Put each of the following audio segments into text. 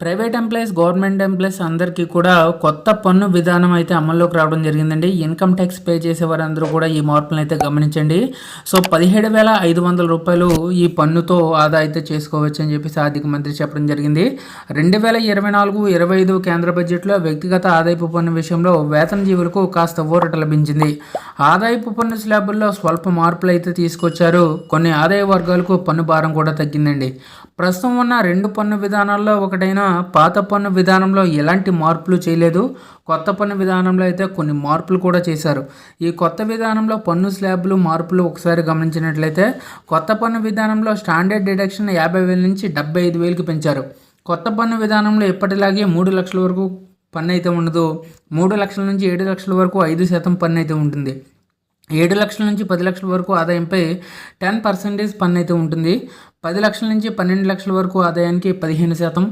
Private employees government employees అందరికీ కూడా కొత్త పన్ను విధానం అయితే అమల్లోకి రావడం జరిగిందండి. ఇన్కమ్ ట్యాక్స్ పే చేసే వారందరూ కూడా ఈ మార్పులను అయితే గమనించండి. సో పదిహేడు వేల ఐదు వందల రూపాయలు ఈ పన్నుతో ఆదా అయితే చేసుకోవచ్చు అని చెప్పేసి ఆర్థిక మంత్రి చెప్పడం జరిగింది. రెండు వేల ఇరవై నాలుగు ఇరవై ఐదు కేంద్ర బడ్జెట్లో వ్యక్తిగత ఆదాయపు పన్ను విషయంలో వేతన జీవులకు కాస్త ఊరట లభించింది. ఆదాయపు పన్ను స్లాబుల్లో స్వల్ప మార్పులు అయితే తీసుకొచ్చారు. కొన్ని ఆదాయ వర్గాలకు పన్ను భారం కూడా తగ్గిందండి. ప్రస్తుతం ఉన్న రెండు పన్ను విధానాల్లో ఒకటైన పాత పన్ను విధానంలో ఎలాంటి మార్పులు చేయలేదు. కొత్త పన్ను విధానంలో అయితే కొన్ని మార్పులు కూడా చేశారు. ఈ కొత్త విధానంలో పన్ను స్లాబ్లు మార్పులు ఒకసారి గమనించినట్లయితే కొత్త పన్ను విధానంలో స్టాండర్డ్ డిడక్షన్ యాభై వేల నుంచి డెబ్బై ఐదు వేలకు పెంచారు. కొత్త పన్ను విధానంలో ఎప్పటిలాగే మూడు లక్షల వరకు పన్ను అయితే ఉండదు. మూడు లక్షల నుంచి ఏడు లక్షల వరకు ఐదు శాతం పన్ను అయితే ఉంటుంది. ఏడు లక్షల నుంచి పది లక్షల వరకు ఆదాయంపై టెన్ పర్సెంటేజ్ పన్ను అయితే ఉంటుంది. పది లక్షల నుంచి పన్నెండు లక్షల వరకు ఆదాయానికి పదిహేను శాతం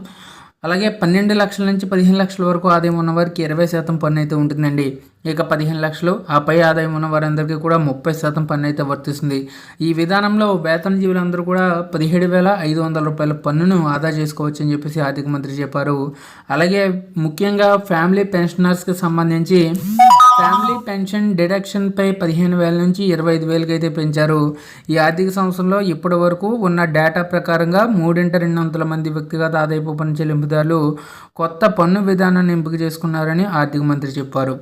అలాగే పన్నెండు లక్షల నుంచి పదిహేను లక్షల వరకు ఆదాయం ఉన్న వారికి ఇరవై శాతం పన్ను అయితే ఉంటుందండి. ఇక పదిహేను లక్షలు ఆ పై ఆదాయం ఉన్న వారందరికీ కూడా ముప్పై శాతం పన్ను అయితే వర్తిస్తుంది. ఈ విధానంలో వేతన జీవులందరూ కూడా పదిహేడు వేల ఐదు వందల రూపాయల పన్నును ఆదా చేసుకోవచ్చు అని చెప్పేసి ఆర్థిక మంత్రి చెప్పారు. అలాగే ముఖ్యంగా ఫ్యామిలీ పెన్షనర్స్కి సంబంధించి ఫ్యామిలీ పెన్షన్ డిడక్షన్పై పదిహేను వేల నుంచి ఇరవై ఐదు వేలకి అయితే పెంచారు. ఈ ఆర్థిక సంవత్సరంలో ఇప్పటి వరకు ఉన్న డేటా ప్రకారంగా మూడింట రెండు వందల మంది వ్యక్తిగత ఆదాయపు పన్ను చెల్లింపుదారులు కొత్త పన్ను విధానాన్ని ఎంపిక చేసుకున్నారని ఆర్థిక మంత్రి చెప్పారు.